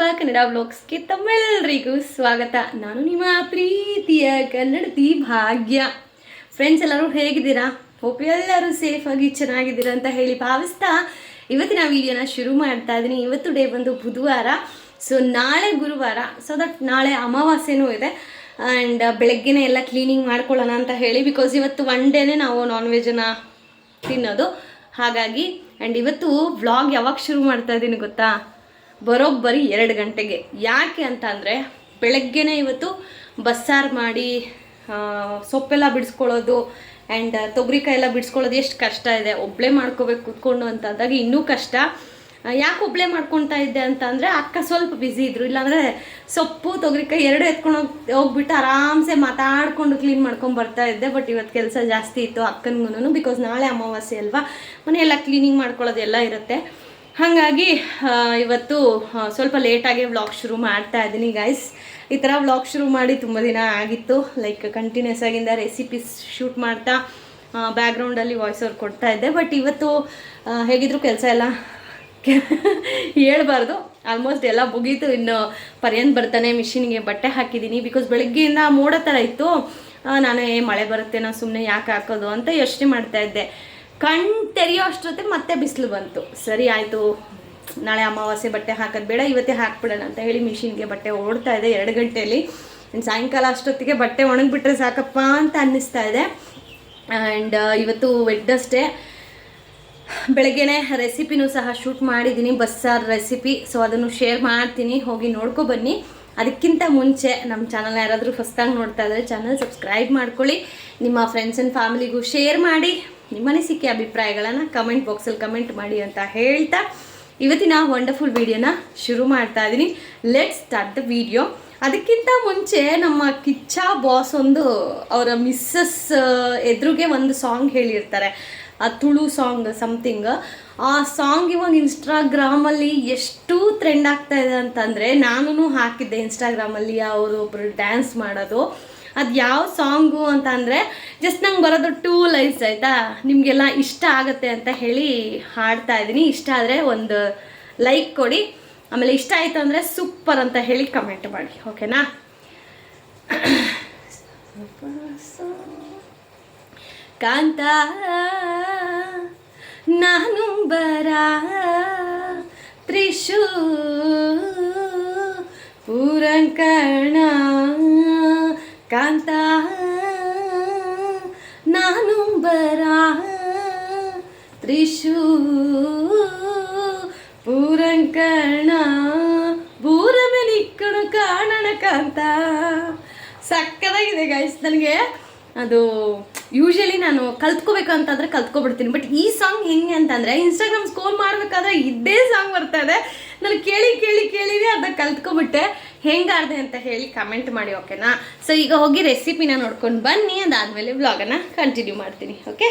ಎಂಬ ಕನ್ನಡ ಬ್ಲಾಗ್ಸ್ಗೆ ತಮ್ಮೆಲ್ಲರಿಗೂ ಸ್ವಾಗತ. ನಾನು ನಿಮ್ಮ ಪ್ರೀತಿಯ ಕನ್ನಡತಿ ಭಾಗ್ಯ. ಫ್ರೆಂಡ್ಸ್ ಎಲ್ಲರೂ ಹೇಗಿದ್ದೀರಾ? ಹೋಪ್ ಎಲ್ಲರೂ ಸೇಫಾಗಿ ಚೆನ್ನಾಗಿದ್ದೀರಾ ಅಂತ ಹೇಳಿ ಭಾವಿಸ್ತಾ ಇವತ್ತಿನ ವಿಡಿಯೋನ ಶುರು ಮಾಡ್ತಾ ಇದ್ದೀನಿ. ಇವತ್ತು ಡೇ ಬಂದು ಬುಧವಾರ. ಸೊ ನಾಳೆ ಗುರುವಾರ. ಸೊ ದಟ್ ನಾಳೆ ಅಮಾವಾಸ್ಯೆನೂ ಇದೆ. ಆ್ಯಂಡ್ ಬೆಳಗ್ಗೆನೇ ಎಲ್ಲ ಕ್ಲೀನಿಂಗ್ ಮಾಡ್ಕೊಳ್ಳೋಣ ಅಂತ ಹೇಳಿ ಬಿಕಾಸ್ ಇವತ್ತು ಒನ್ ಡೇನೇ ನಾವು ನಾನ್ ವೆಜ್ಜನ್ನು ತಿನ್ನೋದು. ಹಾಗಾಗಿ ಆ್ಯಂಡ್ ಇವತ್ತು ವ್ಲಾಗ್ ಯಾವಾಗ ಶುರು ಮಾಡ್ತಾ ಇದ್ದೀನಿ ಗೊತ್ತಾ? ಬರೋಬ್ಬರಿ ಎರಡು ಗಂಟೆಗೆ. ಯಾಕೆ ಅಂತ ಅಂದರೆ, ಬೆಳಗ್ಗೆನೇ ಇವತ್ತು ಬಸ್ಸಾರು ಮಾಡಿ ಸೊಪ್ಪೆಲ್ಲ ಬಿಡಿಸ್ಕೊಳ್ಳೋದು ಆ್ಯಂಡ್ ತೊಗರಿಕಾಯಿ ಎಲ್ಲ ಬಿಡಿಸ್ಕೊಳ್ಳೋದು ಎಷ್ಟು ಕಷ್ಟ ಇದೆ. ಒಬ್ಬಳೇ ಮಾಡ್ಕೋಬೇಕು ಕೂತ್ಕೊಂಡು ಅಂತಂದಾಗ ಇನ್ನೂ ಕಷ್ಟ. ಯಾಕೆ ಒಬ್ಬಳೇ ಮಾಡ್ಕೊತಾ ಇದ್ದೆ ಅಂತ ಅಂದರೆ, ಅಕ್ಕ ಸ್ವಲ್ಪ ಬ್ಯುಸಿ ಇದ್ರು. ಇಲ್ಲಾಂದರೆ ಸೊಪ್ಪು, ತೊಗರಿಕಾಯಿ ಎರಡು ಎತ್ಕೊಂಡು ಹೋಗಿ, ಹೋಗ್ಬಿಟ್ಟು ಆರಾಮ್ಸೆ ಮಾತಾಡ್ಕೊಂಡು ಕ್ಲೀನ್ ಮಾಡ್ಕೊಂಡು ಬರ್ತಾ ಇದ್ದೆ. ಬಟ್ ಇವತ್ತು ಕೆಲಸ ಜಾಸ್ತಿ ಇತ್ತು ಅಕ್ಕನಗೂನು ಬಿಕಾಸ್ ನಾಳೆ ಅಮಾವಾಸ್ಯೆ ಅಲ್ವಾ. ಮನೆಯೆಲ್ಲ ಕ್ಲೀನಿಂಗ್ ಮಾಡ್ಕೊಳ್ಳೋದು ಎಲ್ಲ ಇರುತ್ತೆ. ಹಾಗಾಗಿ ಇವತ್ತು ಸ್ವಲ್ಪ ಲೇಟಾಗಿ ವ್ಲಾಗ್ ಶುರು ಮಾಡ್ತಾ ಇದ್ದೀನಿ ಗೈಸ್ ಈ ಥರ ವ್ಲಾಗ್ ಶುರು ಮಾಡಿ ತುಂಬ ದಿನ ಆಗಿತ್ತು. ಲೈಕ್ ಕಂಟಿನ್ಯೂಸ್ ಆಗಿಂದ ರೆಸಿಪೀಸ್ ಶೂಟ್ ಮಾಡ್ತಾ ಬ್ಯಾಕ್ಗ್ರೌಂಡಲ್ಲಿ ವಾಯ್ಸ್ ಅವ್ರು ಕೊಡ್ತಾ ಇದ್ದೆ. ಬಟ್ ಇವತ್ತು ಹೇಗಿದ್ರು ಕೆಲಸ ಎಲ್ಲ ಹೇಳ್ಬಾರ್ದು. ಆಲ್ಮೋಸ್ಟ್ ಎಲ್ಲ ಮುಗೀತು. ಇನ್ನು ಪರ್ಯಂತ ಬರ್ತಾನೆ ಮಿಷಿನ್ಗೆ ಬಟ್ಟೆ ಹಾಕಿದ್ದೀನಿ ಬಿಕಾಸ್ ಬೆಳಗ್ಗೆಯಿಂದ ಮೋಡ ಥರ ಇತ್ತು. ನಾನು ಏ ಮಳೆ ಬರುತ್ತೆ ನಾನು ಸುಮ್ಮನೆ ಯಾಕೆ ಹಾಕೋದು ಅಂತ ಯೋಚನೆ ಮಾಡ್ತಾ ಇದ್ದೆ. ಕಣ್ ತೆರೆಯೋ ಅಷ್ಟೊತ್ತಿಗೆ ಮತ್ತೆ ಬಿಸಿಲು ಬಂತು. ಸರಿ ಆಯಿತು. ನಾಳೆ ಅಮಾವಾಸ್ಯೆ ಬಟ್ಟೆ ಹಾಕೋದು ಬೇಡ, ಇವತ್ತೇ ಹಾಕ್ಬಿಡೋಣ ಅಂತ ಹೇಳಿ ಮಿಷಿನ್ಗೆ ಬಟ್ಟೆ ಓಡ್ತಾ ಇದೆ ಎರಡು ಗಂಟೆಯಲ್ಲಿ. ಸಾಯಂಕಾಲ ಅಷ್ಟೊತ್ತಿಗೆ ಬಟ್ಟೆ ಒಣಗಿಬಿಟ್ರೆ ಸಾಕಪ್ಪ ಅಂತ ಅನ್ನಿಸ್ತಾ ಇದೆ. ಆ್ಯಂಡ್ ಇವತ್ತು ವೆಡ್ನಸ್ಡೇ ಬೆಳಗ್ಗೆನೆ ರೆಸಿಪಿನೂ ಸಹ ಶೂಟ್ ಮಾಡಿದ್ದೀನಿ, ಬಸ್ಸಾರ್ ರೆಸಿಪಿ ಸೊ ಅದನ್ನು ಶೇರ್ ಮಾಡ್ತೀನಿ. ಹೋಗಿ ನೋಡ್ಕೊ ಬನ್ನಿ. ಅದಕ್ಕಿಂತ ಮುಂಚೆ ನಮ್ಮ ಚಾನಲ್ ಯಾರಾದರೂ ಫಸ್ಟಾಗಿ ನೋಡ್ತಾ ಇದ್ದಾರೆ ಚಾನಲ್ ಸಬ್ಸ್ಕ್ರೈಬ್ ಮಾಡ್ಕೊಳ್ಳಿ. ನಿಮ್ಮ ಫ್ರೆಂಡ್ಸ್ ಆ್ಯಂಡ್ ಫ್ಯಾಮಿಲಿಗೂ ಶೇರ್ ಮಾಡಿ. ನಿಮ್ಮ ಅನಿಸಿಕೆ, ಅಭಿಪ್ರಾಯಗಳನ್ನು ಕಮೆಂಟ್ ಬಾಕ್ಸಲ್ಲಿ ಕಮೆಂಟ್ ಮಾಡಿ ಅಂತ ಹೇಳ್ತಾ ಇವತ್ತಿನ ವಂಡರ್ಫುಲ್ ವಿಡಿಯೋನ ಶುರು ಮಾಡ್ತಾ ಇದ್ದೀನಿ ಲೆಟ್ ಸ್ಟಾರ್ಟ್ ದ ವಿಡಿಯೋ ಅದಕ್ಕಿಂತ ಮುಂಚೆ ನಮ್ಮ ಕಿಚ್ಚ ಬಾಸ್ ಒಂದು ಅವರ ಮಿಸ್ಸಸ್ ಎದುರಿಗೆ ಒಂದು ಸಾಂಗ್ ಹೇಳಿರ್ತಾರೆ. ಆ ತುಳು ಸಾಂಗ್ ಸಮಥಿಂಗ್ ಆ ಸಾಂಗ್ ಇವಾಗ ಇನ್ಸ್ಟಾಗ್ರಾಮಲ್ಲಿ ಎಷ್ಟು ಟ್ರೆಂಡ್ ಆಗ್ತಾ ಇದೆ ಅಂತಂದರೆ ನಾನು ಹಾಕಿದ್ದೆ ಇನ್ಸ್ಟಾಗ್ರಾಮಲ್ಲಿ ಅವರು ಒಬ್ಬರು ಡ್ಯಾನ್ಸ್ ಮಾಡೋದು. ಅದು ಯಾವ ಸಾಂಗು ಅಂತ ಅಂದರೆ ಜಸ್ಟ್ ನಂಗೆ ಬರೋದು ಟೂ ಲೈನ್ಸ್ ಆಯಿತಾ? ನಿಮಗೆಲ್ಲ ಇಷ್ಟ ಆಗುತ್ತೆ ಅಂತ ಹೇಳಿ ಹಾಡ್ತಾ ಇದ್ದೀನಿ ಇಷ್ಟ ಆದರೆ ಒಂದು ಲೈಕ್ ಕೊಡಿ. ಆಮೇಲೆ ಇಷ್ಟ ಆಯಿತು ಅಂದರೆ ಸೂಪರ್ ಅಂತ ಹೇಳಿ ಕಮೆಂಟ್ ಮಾಡಿ. ಓಕೆನಾ ಕಾಂತ, ನಾನು ಬರ ತ್ರಿಶೂ ಪೂರಂಕಣ ಕಾಂತ ನಾನು ಬರ ತ್ರಿಶೂ ಮೇಲೆ ಇಕ್ಕಡು ಕಾಣಣ ಕಾಂತ. ಸಕ್ಕದಾಗಿದೆ ಗೈಸ್ ನನಗೆ ಅದು ಯೂಶಲಿ ನಾನು ಕಲ್ತ್ಕೋಬೇಕು ಅಂತಂದ್ರೆ ಕಲ್ತ್ಕೊಬಿಡ್ತೀನಿ. ಬಟ್ ಈ ಸಾಂಗ್ ಹೆಂಗೆ ಅಂತಂದರೆ ಇನ್ಸ್ಟಾಗ್ರಾಮ್ ಸ್ಕೋರ್ ಮಾಡ್ಬೇಕಾದ್ರೆ ಇದ್ದೇ ಸಾಂಗ್ ಬರ್ತಾ ಇದೆ ನಾನು ಕೇಳಿ ಕೇಳಿ ಕೇಳಿದೆ ಅದನ್ನ ಕಲ್ತ್ಕೊಬಿಟ್ಟೆ. ಹೆಂಗಾದೆ ಅಂತ ಹೇಳಿ ಕಮೆಂಟ್ ಮಾಡಿ ಓಕೆನಾ ಸೊ ಈಗ ಹೋಗಿ ರೆಸಿಪಿನ ನೋಡ್ಕೊಂಡು ಬನ್ನಿ, ಅದಾದಮೇಲೆ ವ್ಲಾಗನ್ನು ಕಂಟಿನ್ಯೂ ಮಾಡ್ತೀನಿ ಓಕೆ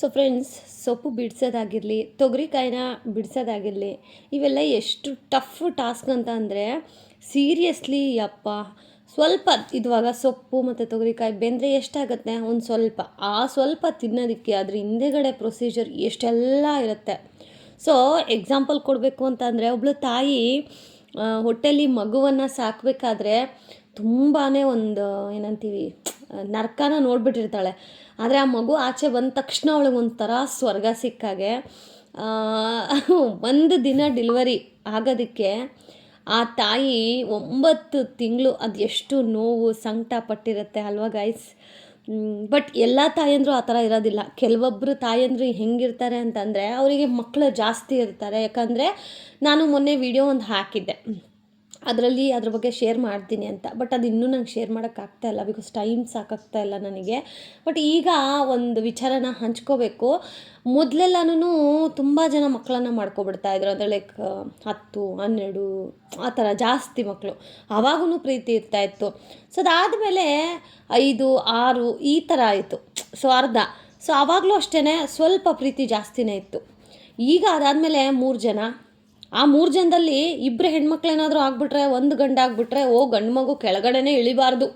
ಸೊ ಫ್ರೆಂಡ್ಸ್ ಸೊಪ್ಪು ಬಿಡಿಸೋದಾಗಿರಲಿ, ತೊಗರಿಕಾಯಿನ ಬಿಡಿಸೋದಾಗಿರಲಿ, ಇವೆಲ್ಲ ಎಷ್ಟು ಟಫ್ ಟಾಸ್ಕ್ ಅಂತ ಅಂದರೆ ಸೀರಿಯಸ್ಲಿ ಅಪ್ಪ ಸ್ವಲ್ಪ ಇದುವಾಗ ಸೊಪ್ಪು ಮತ್ತು ತೊಗರಿಕಾಯಿ ಬೆಂದರೆ ಎಷ್ಟಾಗುತ್ತೆ? ಒಂದು ಸ್ವಲ್ಪ. ಆ ಸ್ವಲ್ಪ ತಿನ್ನೋದಕ್ಕೆ ಅದ್ರ ಹಿಂದೆಗಡೆ ಪ್ರೊಸೀಜರ್ ಎಷ್ಟೆಲ್ಲ ಇರುತ್ತೆ. ಸೊ ಎಕ್ಸಾಂಪಲ್ ಕೊಡಬೇಕು ಅಂತ ಅಂದರೆ ತಾಯಿ ಹೊಟ್ಟೆಲಿ ಮಗುವನ್ನು ಸಾಕಬೇಕಾದ್ರೆ ತುಂಬಾ ಒಂದು ಏನಂತೀವಿ ನರ್ಕನ ನೋಡ್ಬಿಟ್ಟಿರ್ತಾಳೆ. ಆದರೆ ಆ ಮಗು ಆಚೆ ಬಂದ ತಕ್ಷಣ ಅವಳಿಗೆ ಒಂಥರ ಸ್ವರ್ಗ ಸಿಕ್ಕಾಗೆ. ಒಂದು ದಿನ ಡೆಲಿವರಿ ಆಗೋದಕ್ಕೆ ಆ ತಾಯಿ ಒಂಬತ್ತು ತಿಂಗಳು ಅದು ಎಷ್ಟು ನೋವು ಸಂಕಟ ಪಟ್ಟಿರುತ್ತೆ ಅಲ್ವಾ ಗೈಸ್ ಬಟ್ ಎಲ್ಲ ತಾಯಂದರು ಆ ಥರ ಇರೋದಿಲ್ಲ. ಕೆಲವೊಬ್ಬರು ತಾಯಂದರು ಹೆಂಗಿರ್ತಾರೆ ಅಂತಂದರೆ, ಅವರಿಗೆ ಮಕ್ಕಳು ಜಾಸ್ತಿ ಇರ್ತಾರೆ. ಯಾಕಂದರೆ, ನಾನು ಮೊನ್ನೆ ವಿಡಿಯೋ ಒಂದು ಹಾಕಿದ್ದೆ. ಅದರಲ್ಲಿ ಅದ್ರ ಬಗ್ಗೆ ಶೇರ್ ಮಾಡ್ತೀನಿ ಅಂತ. ಬಟ್ ಅದು ಇನ್ನೂ ನಂಗೆ ಶೇರ್ ಮಾಡೋಕ್ಕಾಗ್ತಾ ಇಲ್ಲ ಬಿಕಾಸ್ ಟೈಮ್ ಸಾಕಾಗ್ತಾ ಇಲ್ಲ ನನಗೆ. ಬಟ್ ಈಗ ಒಂದು ವಿಚಾರನ ಹಂಚ್ಕೋಬೇಕು. ಮೊದಲೆಲ್ಲನೂ ತುಂಬ ಜನ ಮಕ್ಕಳನ್ನ ಮಾಡ್ಕೊಬಿಡ್ತಾ ಇದ್ರು. ಅಂದರೆ ಲೈಕ್ ಹತ್ತು, ಹನ್ನೆರಡು ಆ ಥರ ಜಾಸ್ತಿ ಮಕ್ಕಳು ಆವಾಗೂ ಪ್ರೀತಿ ಇರ್ತಾ ಇತ್ತು. ಸೊ ಅದಾದಮೇಲೆ ಐದು, ಆರು ಈ ಥರ ಆಯಿತು. ಸೊ ಅರ್ಧ. ಸೊ ಆವಾಗಲೂ ಅಷ್ಟೇ ಸ್ವಲ್ಪ ಪ್ರೀತಿ ಜಾಸ್ತಿನೇ ಇತ್ತು. ಈಗ ಅದಾದಮೇಲೆ ಮೂರು ಜನ. ಆ ಮೂರು ಜನದಲ್ಲಿ ಇಬ್ಬರು ಹೆಣ್ಮಕ್ಳೇನಾದರೂ ಆಗ್ಬಿಟ್ರೆ, ಒಂದು ಗಂಡ ಆಗ್ಬಿಟ್ರೆ, ಓ, ಗಂಡು ಮಗು ಕೆಳಗಡೆನೇ ಇಳಿಬಾರ್ದು.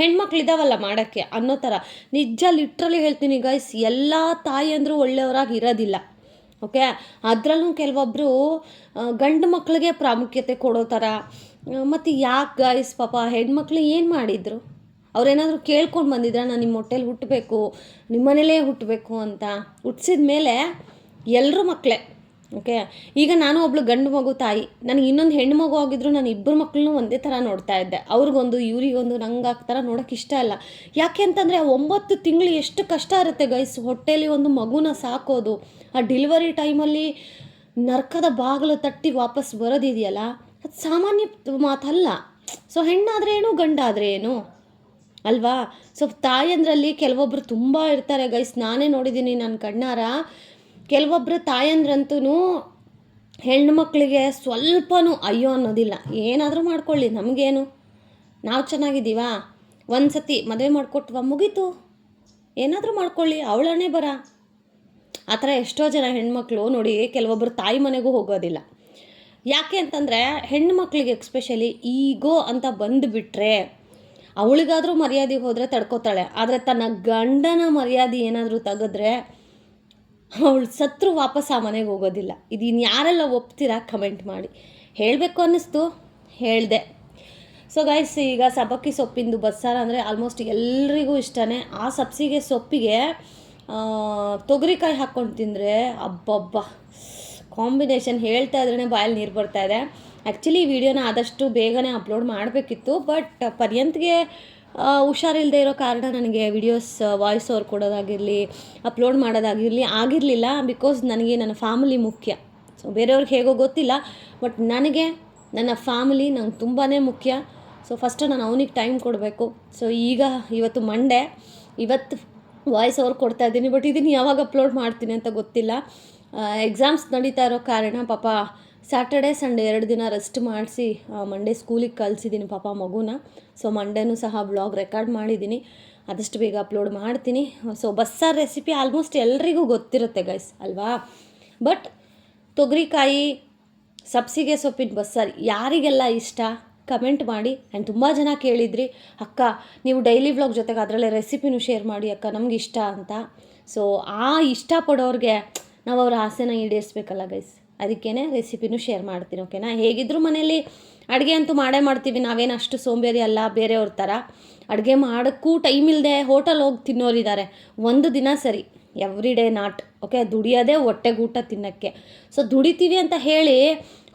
ಹೆಣ್ಮಕ್ಳು ಇದಾವಲ್ಲ ಮಾಡೋಕ್ಕೆ ಅನ್ನೋ ಥರ. ನಿಜ ಲಿಟ್ರಲಿ ಹೇಳ್ತೀನಿ ಗೈಸ್ ಎಲ್ಲ ತಾಯಿಯಂದ್ರು ಒಳ್ಳೆಯವರಾಗಿ ಇರೋದಿಲ್ಲ. ಓಕೆ ಅದರಲ್ಲೂ ಕೆಲವೊಬ್ಬರು ಗಂಡು ಮಕ್ಳಿಗೆ ಪ್ರಾಮುಖ್ಯತೆ ಕೊಡೋ ಥರ. ಮತ್ತು ಯಾಕೆ ಗಾಯ್ಸ್ ಪಾಪ ಹೆಣ್ಮಕ್ಳು ಏನು ಮಾಡಿದರು? ಅವ್ರೇನಾದರೂ ಕೇಳ್ಕೊಂಡು ಬಂದಿದ್ರ, ನಾನು ನಿಮ್ಮ ಹೊಟ್ಟೆಲಿ ಹುಟ್ಟಬೇಕು ನಿಮ್ಮ ಮನೇಲೇ ಹುಟ್ಟಬೇಕು ಅಂತ. ಹುಟ್ಸಿದ ಮೇಲೆ ಎಲ್ಲರೂ ಮಕ್ಕಳೇ ಓಕೆ? ಈಗ ನಾನು ಒಬ್ಳು ಗಂಡು ಮಗು ತಾಯಿ. ನನಗೆ ಇನ್ನೊಂದು ಹೆಣ್ಣು ಮಗು ಆಗಿದ್ರು ನಾನು ಇಬ್ಬರು ಮಕ್ಕಳನ್ನು ಒಂದೇ ಥರ ನೋಡ್ತಾ ಇದ್ದೆ. ಅವ್ರಿಗೊಂದು, ಇವರಿಗೊಂದು ನಂಗೆ ಆ ಥರ ನೋಡೋಕೆ ಇಷ್ಟ ಇಲ್ಲ. ಯಾಕೆ ಅಂತಂದರೆ ಒಂಬತ್ತು ತಿಂಗಳು ಎಷ್ಟು ಕಷ್ಟ ಇರುತ್ತೆ ಗೈಸ್. ಹೊಟ್ಟೆಲಿ ಒಂದು ಮಗುನ ಸಾಕೋದು. ಆ ಡಿಲಿವರಿ ಟೈಮಲ್ಲಿ ನರ್ಕದ ಬಾಗಿಲು ತಟ್ಟಿ ವಾಪಸ್ ಬರೋದಿದೆಯಲ್ಲ? ಅದು ಸಾಮಾನ್ಯ ಮಾತಲ್ಲ. ಸೊ ಹೆಣ್ಣಾದ್ರೆ ಏನು, ಗಂಡಾದ್ರೆ ಏನು? ಅಲ್ವಾ? ಸೊ ತಾಯಂದ್ರಲ್ಲಿ ಕೆಲವೊಬ್ಬರು ತುಂಬ ಇರ್ತಾರೆ ಗೈಸ್. ನಾನೇ ನೋಡಿದ್ದೀನಿ ನನ್ನ ಕಣ್ಣಾರ. ಕೆಲವೊಬ್ರು ತಾಯಂದ್ರಂತೂ ಹೆಣ್ಣು ಮಕ್ಕಳಿಗೆ ಸ್ವಲ್ಪನೂ ಅಯ್ಯೋ ಅನ್ನೋದಿಲ್ಲ. ಏನಾದರೂ ಮಾಡ್ಕೊಳ್ಳಿ, ನಮಗೇನು? ನಾವು ಚೆನ್ನಾಗಿದ್ದೀವಾ? ಒಂದು ಸತಿ ಮದುವೆ ಮಾಡಿಕೊಟ್ವಾ, ಮುಗೀತು. ಏನಾದರೂ ಮಾಡ್ಕೊಳ್ಳಿ ಅವಳನೇ ಬರ. ಆ ಥರ ಎಷ್ಟೋ ಜನ ಹೆಣ್ಮಕ್ಳು ನೋಡಿ ಕೆಲವೊಬ್ಬರು ತಾಯಿ ಮನೆಗೂ ಹೋಗೋದಿಲ್ಲ. ಯಾಕೆ ಅಂತಂದರೆ, ಹೆಣ್ಣು ಮಕ್ಕಳಿಗೆ ಎಕ್ಸ್ಪೆಷಲಿ ಈಗೋ ಅಂತ ಬಂದುಬಿಟ್ರೆ, ಅವಳಿಗಾದರೂ ಮರ್ಯಾದೆ ಹೋದರೆ ತಡ್ಕೋತಾಳೆ. ಆದರೆ ತನ್ನ ಗಂಡನ ಮರ್ಯಾದೆ ಏನಾದರೂ ತೆಗೆದ್ರೆ ಅವಳು ಸತ್ರು ವಾಪಸ್ ಆ ಮನೆಗೆ ಹೋಗೋದಿಲ್ಲ. ಇದು ಯಾರೆಲ್ಲ ಒಪ್ತೀರಾ ಕಮೆಂಟ್ ಮಾಡಿ. ಹೇಳಬೇಕು ಅನ್ನಿಸ್ತು. ಹೇಳಿದೆ. ಸೊ ಗೈಸ್ ಈಗ ಸಬ್ಬಕ್ಕಿ ಸೊಪ್ಪಿಂದು ಬಸ್ಸಾರು ಅಂದರೆ ಆಲ್ಮೋಸ್ಟ್ ಎಲ್ರಿಗೂ ಇಷ್ಟನೇ. ಆ ಸಬ್ಸಿಗೆ ಸೊಪ್ಪಿಗೆ ತೊಗರಿಕಾಯಿ ಹಾಕ್ಕೊಂಡು ತಿಂದರೆ ಅಬ್ಬಬ್ಬ. ಕಾಂಬಿನೇಷನ್ ಹೇಳ್ತಾ ಇದ್ರೇ ಬಾಯಲ್ಲಿ ನೀರು ಬರ್ತಾ ಇದೆ. ಆ್ಯಕ್ಚುಲಿ ವಿಡಿಯೋನ ಆದಷ್ಟು ಬೇಗನೆ ಅಪ್ಲೋಡ್ ಮಾಡಬೇಕಿತ್ತು ಬಟ್ ಪರ್ಯಂತ್ಗೆ ಹುಷಾರಿಲ್ಲದೆ ಇರೋ ಕಾರಣ ನನಗೆ ವಿಡಿಯೋಸ್ ವಾಯ್ಸ್ ಓವರ್ ಕೊಡೋದಾಗಿರಲಿ ಅಪ್ಲೋಡ್ ಮಾಡೋದಾಗಿರಲಿ ಆಗಿರಲಿಲ್ಲ ಬಿಕಾಸ್ ನನಗೆ ನನ್ನ ಫ್ಯಾಮಿಲಿ ಮುಖ್ಯ. ಸೊ ಬೇರೆಯವ್ರಿಗೆ ಹೇಗೋ ಗೊತ್ತಿಲ್ಲ ಬಟ್ ನನಗೆ ನನ್ನ ಫ್ಯಾಮಿಲಿ ನಂಗೆ ತುಂಬಾ ಮುಖ್ಯ. ಸೊ ಫಸ್ಟು ನಾನು ಅವನಿಗೆ ಟೈಮ್ ಕೊಡಬೇಕು. ಸೊ ಈಗ ಇವತ್ತು ಮಂಡೇ ಇವತ್ತು ವಾಯ್ಸ್ ಓವರ್ ಕೊಡ್ತಾ ಇದ್ದೀನಿ ಬಟ್ ಇದನ್ನು ಯಾವಾಗ ಅಪ್ಲೋಡ್ ಮಾಡ್ತೀನಿ ಅಂತ ಗೊತ್ತಿಲ್ಲ. ಎಕ್ಸಾಮ್ಸ್ ನಡೀತಾ ಇರೋ ಕಾರಣ ಪಾಪ ಸ್ಯಾಟರ್ಡೇ ಸಂಡೇ ಎರಡು ದಿನ ರೆಸ್ಟ್ ಮಾಡಿಸಿ ಮಂಡೇ ಸ್ಕೂಲಿಗೆ ಕಳಿಸಿದ್ದೀನಿ ಪಾಪ ಮಗುನ. ಸೊ ಮಂಡೇನೂ ಸಹ ಬ್ಲಾಗ್ ರೆಕಾರ್ಡ್ ಮಾಡಿದ್ದೀನಿ ಆದಷ್ಟು ಬೇಗ ಅಪ್ಲೋಡ್ ಮಾಡ್ತೀನಿ. ಸೊ ಬಸ್ಸಾರು ರೆಸಿಪಿ ಆಲ್ಮೋಸ್ಟ್ ಎಲ್ರಿಗೂ ಗೊತ್ತಿರುತ್ತೆ ಗೈಸ್ ಅಲ್ವಾ? ಬಟ್ ತೊಗರಿಕಾಯಿ, ಸಬ್ಸಿಗೆ ಸೊಪ್ಪಿನ ಬಸ್ಸಾರು ಯಾರಿಗೆಲ್ಲ ಇಷ್ಟ ಕಮೆಂಟ್ ಮಾಡಿ. ಆ್ಯಂಡ್ ತುಂಬ ಜನ ಕೇಳಿದ್ರಿ, ಅಕ್ಕ, ನೀವು ಡೈಲಿ ವ್ಲಾಗ್ ಜೊತೆಗೆ ಅದರಲ್ಲೇ ರೆಸಿಪಿನೂ ಶೇರ್ ಮಾಡಿ ಅಕ್ಕ, ನಮ್ಗೆ ಇಷ್ಟ ಅಂತ. ಸೊ ಆ ಇಷ್ಟಪಡೋರಿಗೆ ನಾವು ಅವ್ರ ಆಸೆನ ಈಡೇರಿಸ್ಬೇಕಲ್ಲ ಗೈಸ್ ಅದಕ್ಕೇ ರೆಸಿಪಿನೂ ಶೇರ್ ಮಾಡ್ತೀನಿ ಓಕೆನಾ ಹೇಗಿದ್ದರೂ ಮನೇಲಿ ಅಡುಗೆ ಅಂತೂ ಮಾಡೇ ಮಾಡ್ತೀವಿ, ನಾವೇನು ಅಷ್ಟು ಸೋಂಬೇರಿ ಅಲ್ಲ, ಬೇರೆಯವ್ರ ಥರ ಅಡುಗೆ ಮಾಡೋಕ್ಕೂ ಟೈಮ್ ಇಲ್ಲದೆ ಹೋಟೆಲ್ ಹೋಗಿ ತಿನ್ನೋರಿದ್ದಾರೆ ಒಂದು ದಿನ ಸರಿ ಎವ್ರಿ ಡೇ ನಾಟ್ ಓಕೆ ದುಡಿಯೋದೇ ಹೊಟ್ಟೆಗೆ ಊಟ ತಿನ್ನೋಕ್ಕೆ. ಸೊ ದುಡಿತೀವಿ ಅಂತ ಹೇಳಿ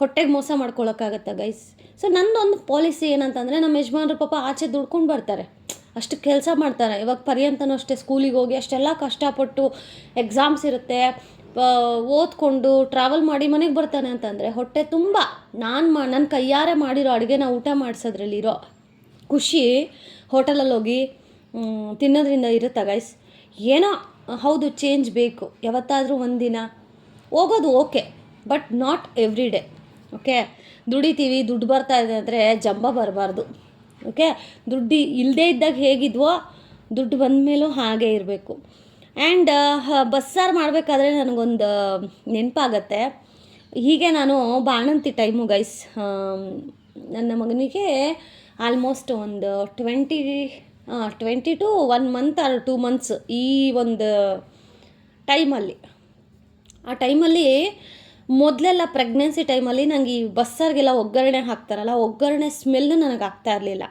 ಹೊಟ್ಟೆಗೆ ಮೋಸ ಮಾಡ್ಕೊಳ್ಳೋಕ್ಕಾಗತ್ತಾ ಗೈಸ್ ಸೊ ನಂದೊಂದು ಪಾಲಿಸಿ ಏನಂತಂದರೆ ನಮ್ಮ ಯಜಮಾನ್ರು ಪಾಪ ಆಚೆ ದುಡ್ಕೊಂಡು ಬರ್ತಾರೆ. ಅಷ್ಟು ಕೆಲಸ ಮಾಡ್ತಾರೆ. ಇವಾಗ ಪರ್ಯಂತನೂ ಅಷ್ಟೇ ಸ್ಕೂಲಿಗೆ ಹೋಗಿ ಅಷ್ಟೆಲ್ಲ ಕಷ್ಟಪಟ್ಟು ಎಕ್ಸಾಮ್ಸ್ ಇರುತ್ತೆ. ಓದ್ಕೊಂಡು ಟ್ರಾವೆಲ್ ಮಾಡಿ ಮನೆಗೆ ಬರ್ತಾನೆ ಅಂತಂದರೆ ಹೊಟ್ಟೆ ತುಂಬ ನಾನು ಮಾ ನನ್ನ ಕೈಯಾರೆ ಮಾಡಿರೋ ಅಡುಗೆನ ಊಟ ಮಾಡಿಸೋದ್ರಲ್ಲಿರೋ ಖುಷಿ ಹೋಟೆಲಲ್ಲಿ ಹೋಗಿ ತಿನ್ನೋದ್ರಿಂದ ಇರುತ್ತಾ ಗೈಸ್ ಏನೋ, ಹೌದು ಚೇಂಜ್ ಬೇಕು. ಯಾವತ್ತಾದರೂ ಒಂದಿನ. ಹೋಗೋದು okay but not every day okay ದುಡಿತೀವಿ, ದುಡ್ಡು ಬರ್ತಾ ಇದೆ ಅಂದರೆ ಜಂಬ ಬರಬಾರ್ದು. ಓಕೆ ದುಡ್ಡು ಇಲ್ಲದೇ ಇದ್ದಾಗ ಹೇಗಿದ್ವೋ, ದುಡ್ಡು ಬಂದ ಮೇಲೂ ಹಾಗೆ ಇರಬೇಕು. ಆ್ಯಂಡ್ ಬಸ್ಸಾರು ಮಾಡಬೇಕಾದ್ರೆ ನನಗೊಂದು ನೆನಪಾಗತ್ತೆ. ಹೀಗೆ ನಾನು ಬಾಣಂತಿ ಟೈಮು ಗೈಸ್ ನನ್ನ ಮಗನಿಗೆ ಆಲ್ಮೋಸ್ಟ್ ಒಂದು twenty twenty two one month or two months ಈ ಒಂದು ಟೈಮಲ್ಲಿ. ಆ ಟೈಮಲ್ಲಿ ಮೊದಲೆಲ್ಲ ಪ್ರೆಗ್ನೆನ್ಸಿ ಟೈಮಲ್ಲಿ ನನಗೆ ಈ ಬಸ್ಸಾರಿಗೆಲ್ಲ ಒಗ್ಗರಣೆ ಹಾಕ್ತಾರಲ್ಲ, ಒಗ್ಗರಣೆ ಸ್ಮೆಲ್ ನನಗೆ ಆಗ್ತಾ ಇರಲಿಲ್ಲ.